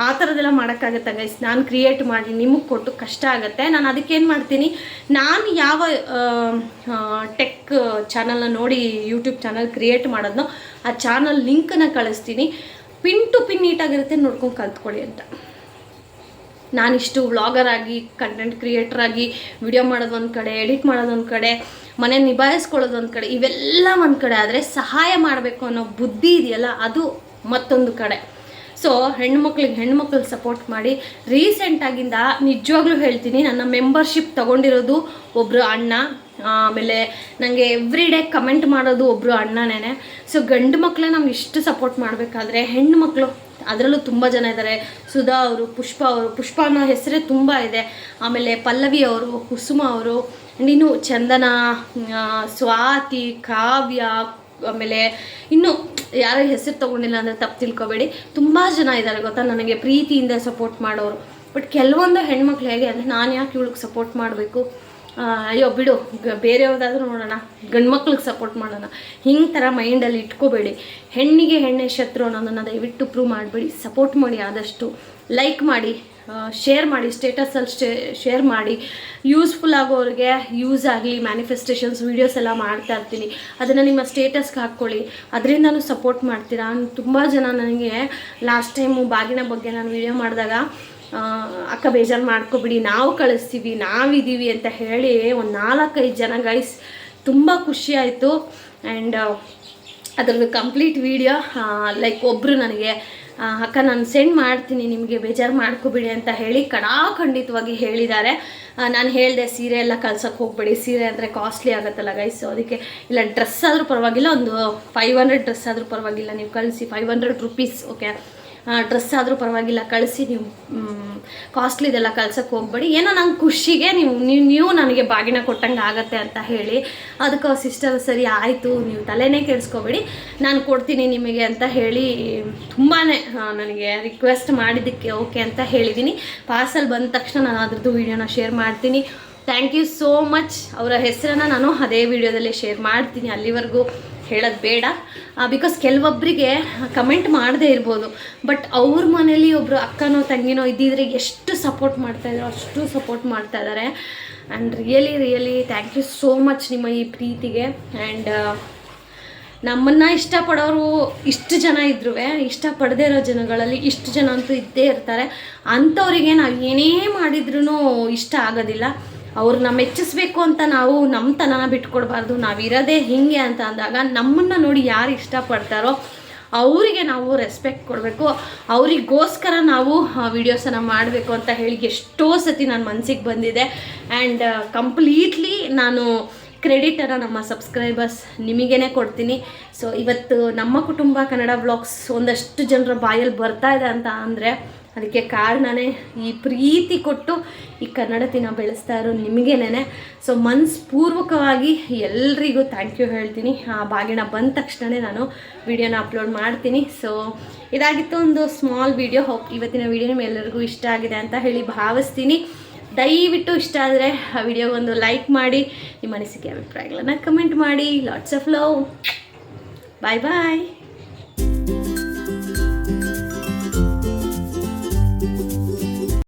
ಆ ಥರದ್ದೆಲ್ಲ ಮಾಡೋಕ್ಕಾಗತ್ತೆ ಗೈಸ್ ನಾನು ಕ್ರಿಯೇಟ್ ಮಾಡಿ ನಿಮಗೆ ಕೊಟ್ಟು ಕಷ್ಟ ಆಗುತ್ತೆ. ನಾನು ಅದಕ್ಕೆ ಏನು ಮಾಡ್ತೀನಿ? ನಾನು ಯಾವ ಟೆಕ್ ಚಾನಲ್ನ ನೋಡಿ ಯೂಟ್ಯೂಬ್ ಚಾನಲ್ ಕ್ರಿಯೇಟ್ ಮಾಡೋದನ್ನೋ ಆ ಚಾನಲ್ ಲಿಂಕನ್ನು ಕಳಿಸ್ತೀನಿ. ಪಿನ್ ಟು ಪಿನ್ ನೀಟಾಗಿರುತ್ತೆ ನೋಡ್ಕೊಂಡು ಕಲ್ತ್ಕೊಳ್ಳಿ ಅಂತ. ನಾನಿಷ್ಟು ವ್ಲಾಗರ್ ಆಗಿ ಕಂಟೆಂಟ್ ಕ್ರಿಯೇಟರ್ ಆಗಿ ವಿಡಿಯೋ ಮಾಡೋದು ಒಂದು ಕಡೆ ಎಡಿಟ್ ಮಾಡೋದು ಒಂದು ಕಡೆ ಮನೆ ನಿಭಾಯಿಸ್ಕೊಳ್ಳೋದು ಒಂದು ಕಡೆ, ಇವೆಲ್ಲ ಒಂದು ಕಡೆ ಆದರೆ ಸಹಾಯ ಮಾಡಬೇಕು ಅನ್ನೋ ಬುದ್ಧಿ ಇದೆಯಲ್ಲ, ಅದು ಮತ್ತೊಂದು ಕಡೆ. ಸೊ ಹೆಣ್ಮಕ್ಳಿಗೆ ಹೆಣ್ಮಕ್ಳಿಗೆ ಸಪೋರ್ಟ್ ಮಾಡಿ ರೀಸೆಂಟಾಗಿಂದ ನಿಜವಾಗ್ಲೂ ಹೇಳ್ತೀನಿ, ನನ್ನ ಮೆಂಬರ್ಶಿಪ್ ತೊಗೊಂಡಿರೋದು ಒಬ್ಬರು ಅಣ್ಣ, ಆಮೇಲೆ ನನಗೆ ಎವ್ರಿ ಡೇ ಕಮೆಂಟ್ ಮಾಡೋದು ಒಬ್ಬರು ಅಣ್ಣನೇ ಸೊ ಗಂಡು ಮಕ್ಕಳೇ ನಾವು ಇಷ್ಟು ಸಪೋರ್ಟ್ ಮಾಡಬೇಕಾದ್ರೆ ಹೆಣ್ಣು ಮಕ್ಕಳು ಅದರಲ್ಲೂ ತುಂಬ ಜನ ಇದ್ದಾರೆ ಸುಧಾ ಅವರು, ಪುಷ್ಪ ಅವರು. ಪುಷ್ಪ ಅನ್ನೋ ಹೆಸರೇ ತುಂಬ ಇದೆ. ಆಮೇಲೆ ಪಲ್ಲವಿ ಅವರು, ಕುಸುಮ ಅವರು ನೀನು ಇನ್ನು ಚಂದನ ಸ್ವಾತಿ, ಕಾವ್ಯ, ಆಮೇಲೆ ಇನ್ನು ಯಾರ ಹೆಸರು ತೊಗೊಂಡಿಲ್ಲ ಅಂದರೆ ತಪ್ಪು ತಿಳ್ಕೊಬೇಡಿ. ತುಂಬ ಜನ ಇದ್ದಾರೆ ಗೊತ್ತಾ ನನಗೆ ಪ್ರೀತಿಯಿಂದ ಸಪೋರ್ಟ್ ಮಾಡೋರು. ಬಟ್ ಕೆಲವೊಂದು ಹೆಣ್ಮಕ್ಳು ಹೇಗೆ ಅಂದರೆ ನಾನು ಯಾಕೆ ಇವಳಿಗೆ ಸಪೋರ್ಟ್ ಮಾಡಬೇಕು? ಅಯ್ಯೋ, ಬಿಡು. ಬೇರೆ ಯಾವುದಾದ್ರೂ ನೋಡೋಣ. ಗಂಡು ಮಕ್ಳಿಗೆ ಸಪೋರ್ಟ್ ಮಾಡೋಣ. ಹಿಂಗೆ ಥರ ಮೈಂಡಲ್ಲಿ ಇಟ್ಕೋಬೇಡಿ. ಹೆಣ್ಣಿಗೆ ಹೆಣ್ಣೆ ಶತ್ರು ಅನ್ನೋದನ್ನು ದಯವಿಟ್ಟು ಪ್ರೂವ್ ಮಾಡಬೇಡಿ. ಸಪೋರ್ಟ್ ಮಾಡಿ ಆದಷ್ಟು. ಲೈಕ್ ಮಾಡಿ. ಶೇರ್ ಮಾಡಿ. ಸ್ಟೇಟಸಲ್ಲಿ ಶೇ ಶೇರ್ ಮಾಡಿ. ಯೂಸ್ಫುಲ್ ಆಗೋರಿಗೆ ಯೂಸ್ ಆಗಲಿ. ಮ್ಯಾನಿಫೆಸ್ಟೇಷನ್ಸ್ ವೀಡಿಯೋಸ್ ಎಲ್ಲ ಮಾಡ್ತಾ ಇರ್ತೀನಿ. ಅದನ್ನು ನಿಮ್ಮ ಸ್ಟೇಟಸ್ಗೆ ಹಾಕ್ಕೊಳ್ಳಿ. ಅದರಿಂದನೂ ಸಪೋರ್ಟ್ ಮಾಡ್ತೀರಾ? ತುಂಬ ಜನ ನನಗೆ ಲಾಸ್ಟ್ ಟೈಮು ಬಾಗಿನ ಬಗ್ಗೆ ನಾನು ವೀಡಿಯೋ ಮಾಡಿದಾಗ ಅಕ್ಕ ಬೇಜಾರು ಮಾಡ್ಕೊಬಿಡಿ, ನಾವು ಕಳಿಸ್ತೀವಿ ನಾವಿದ್ದೀವಿ ಅಂತ ಹೇಳಿ ಒಂದು ನಾಲ್ಕೈದು ಜನ ಗೈಸ್ ತುಂಬ ಖುಷಿ ಆಯಿತು. ಆ್ಯಂಡ್ ಅದರದ್ದು ಕಂಪ್ಲೀಟ್ ವೀಡಿಯೋ ಲೈಕ್ ಒಬ್ಬರು ನನಗೆ ಅಕ್ಕ ನಾನು ಸೆಂಡ್ ಮಾಡ್ತೀನಿ, ನಿಮಗೆ ಬೇಜಾರು ಮಾಡ್ಕೋಬೇಡಿ ಅಂತ ಹೇಳಿ ಕಡಾಖಂಡಿತವಾಗಿ ಹೇಳಿದ್ದಾರೆ. ನಾನು ಹೇಳಿದೆ ಸೀರೆ ಎಲ್ಲ ಕಲ್ಸೋಕ್ಕೆ ಹೋಗಬೇಡಿ, ಸೀರೆ ಅಂದರೆ ಕಾಸ್ಟ್ಲಿ ಆಗುತ್ತಲ್ಲ ಗೈಸ್ ಅದಕ್ಕೆ ಇಲ್ಲ ಡ್ರೆಸ್ ಆದರೂ ಪರವಾಗಿಲ್ಲ, ಒಂದು ಫೈವ್ ಹಂಡ್ರೆಡ್ ಡ್ರೆಸ್ ಆದರೂ ಪರವಾಗಿಲ್ಲ, ನೀವು ಕಳಿಸಿ five hundred rupees okay dress ಆದರೂ ಪರವಾಗಿಲ್ಲ, ಕಳಿಸಿ ನೀವು ಕಾಸ್ಟ್ಲಿದೆಲ್ಲ ಕಳ್ಸೋಕ್ಕೆ ಹೋಗ್ಬೇಡಿ. ಏನೋ ನಂಗೆ ಖುಷಿಗೆ ನೀವು ನೀವು ನೀವು ನನಗೆ ಬಾಗಿನ ಕೊಟ್ಟಂಗೆ ಆಗತ್ತೆ ಅಂತ ಹೇಳಿ ಅದಕ್ಕೆ ಸಿಸ್ಟರ್ ಸರಿ ಆಯಿತು, ನೀವು ತಲೆನೇ ಕೆಡಿಸ್ಕೋಬೇಡಿ. ನಾನು ಕೊಡ್ತೀನಿ ನಿಮಗೆ ಅಂತ ಹೇಳಿ ತುಂಬಾ ನನಗೆ ರಿಕ್ವೆಸ್ಟ್ ಮಾಡಿದ್ದಕ್ಕೆ ಓಕೆ ಅಂತ ಹೇಳಿದ್ದೀನಿ ಪಾರ್ಸಲ್ ಬಂದ ತಕ್ಷಣ ನಾನು ಅದ್ರದ್ದು ವೀಡಿಯೋನ ಶೇರ್ ಮಾಡ್ತೀನಿ. ಥ್ಯಾಂಕ್ ಯು ಸೋ ಮಚ್ ಅವರ ಹೆಸರನ್ನು ನಾನು ಅದೇ ವಿಡಿಯೋದಲ್ಲಿ ಶೇರ್ ಮಾಡ್ತೀನಿ. ಅಲ್ಲಿವರೆಗೂ ಹೇಳೋದು ಬೇಡ. ಬಿಕಾಸ್ ಕೆಲವೊಬ್ಬರಿಗೆ ಕಮೆಂಟ್ ಮಾಡದೇ ಇರ್ಬೋದು. ಬಟ್ ಅವ್ರ ಮನೇಲಿ ಒಬ್ಬರು ಅಕ್ಕನೋ, ತಂಗಿನೋ ಇದ್ದಿದ್ರೆ ಎಷ್ಟು ಸಪೋರ್ಟ್ ಮಾಡ್ತಾಯಿದ್ರು ಅಷ್ಟು ಸಪೋರ್ಟ್ ಮಾಡ್ತಾ ಇದ್ದಾರೆ and really really thank you so much ನಿಮ್ಮ ಈ ಪ್ರೀತಿಗೆ. ಆ್ಯಂಡ್ ನಮ್ಮನ್ನು ಇಷ್ಟಪಡೋರು ಇಷ್ಟು ಜನ ಇದ್ರೂ ಇಷ್ಟಪಡದೇ ಇರೋ ಜನಗಳಲ್ಲಿ ಇಷ್ಟು ಜನ ಅಂತೂ ಇದ್ದೇ ಇರ್ತಾರೆ. ಅಂಥವ್ರಿಗೆ ನಾವು ಏನೇ ಮಾಡಿದ್ರೂ ಇಷ್ಟ ಆಗೋದಿಲ್ಲ. ಅವ್ರನ್ನ ಮೆಚ್ಚಿಸ್ಬೇಕು ಅಂತ ನಾವು ನಮ್ಮ ತನನ ಬಿಟ್ಕೊಡ್ಬಾರ್ದು ನಾವಿರೋದೇ ಹಿಂಗೆ ಅಂತ ಅಂದಾಗ ನಮ್ಮನ್ನು ನೋಡಿ ಯಾರು ಇಷ್ಟಪಡ್ತಾರೋ ಅವರಿಗೆ ನಾವು ರೆಸ್ಪೆಕ್ಟ್ ಕೊಡಬೇಕು. ಅವರಿಗೋಸ್ಕರ ನಾವು ವೀಡಿಯೋಸನ್ನು ಮಾಡಬೇಕು ಅಂತ ಹೇಳಿ ಎಷ್ಟೋ ಸತಿ ನನ್ನ ಮನಸ್ಸಿಗೆ ಬಂದಿದೆ. ಆ್ಯಂಡ್ ಕಂಪ್ಲೀಟ್ಲಿ ನಾನು ಕ್ರೆಡಿಟನ್ನು ನಮ್ಮ ಸಬ್ಸ್ಕ್ರೈಬರ್ಸ್ ನಿಮಗೇನೆ ಕೊಡ್ತೀನಿ. ಸೊ ಇವತ್ತು ನಮ್ಮ ಕುಟುಂಬ ಕನ್ನಡ ಬ್ಲಾಗ್ಸ್ ಒಂದಷ್ಟು ಜನರ ಬಾಯಲ್ಲಿ ಬರ್ತಾ ಇದೆ ಅಂತ ಅಂದರೆ ಅದಕ್ಕೆ ಕಾರಣನೇ ಈ ಪ್ರೀತಿ ಕೊಟ್ಟು ಈ ಕನ್ನಡತಿನ ಬೆಳೆಸ್ತಾ ಇರೋ ನಿಮಗೇನೆ ಸೊ ಮನಸ್ಪೂರ್ವಕವಾಗಿ ಎಲ್ರಿಗೂ ಥ್ಯಾಂಕ್ ಯು ಹೇಳ್ತೀನಿ. ಆ ಬಾಗಿನ ಬಂದ ತಕ್ಷಣವೇ ನಾನು ವಿಡಿಯೋನ ಅಪ್ಲೋಡ್ ಮಾಡ್ತೀನಿ. ಸೊ ಇದಾಗಿತ್ತು ಒಂದು ಸ್ಮಾಲ್ ವಿಡಿಯೋ ಹೋಪ್ ಇವತ್ತಿನ ವಿಡಿಯೋ ನಿಮ್ಮೆಲ್ಲರಿಗೂ ಇಷ್ಟ ಆಗಿದೆ ಅಂತ ಹೇಳಿ ಭಾವಿಸ್ತೀನಿ. ದಯವಿಟ್ಟು ಇಷ್ಟ ಆದರೆ ಆ ವಿಡಿಯೋಗೊಂದು ಲೈಕ್ ಮಾಡಿ, ನಿಮ್ಮ ಅನಿಸಿಕೆ, ಅಭಿಪ್ರಾಯಗಳನ್ನು ಕಮೆಂಟ್ ಮಾಡಿ. Lots of love bye bye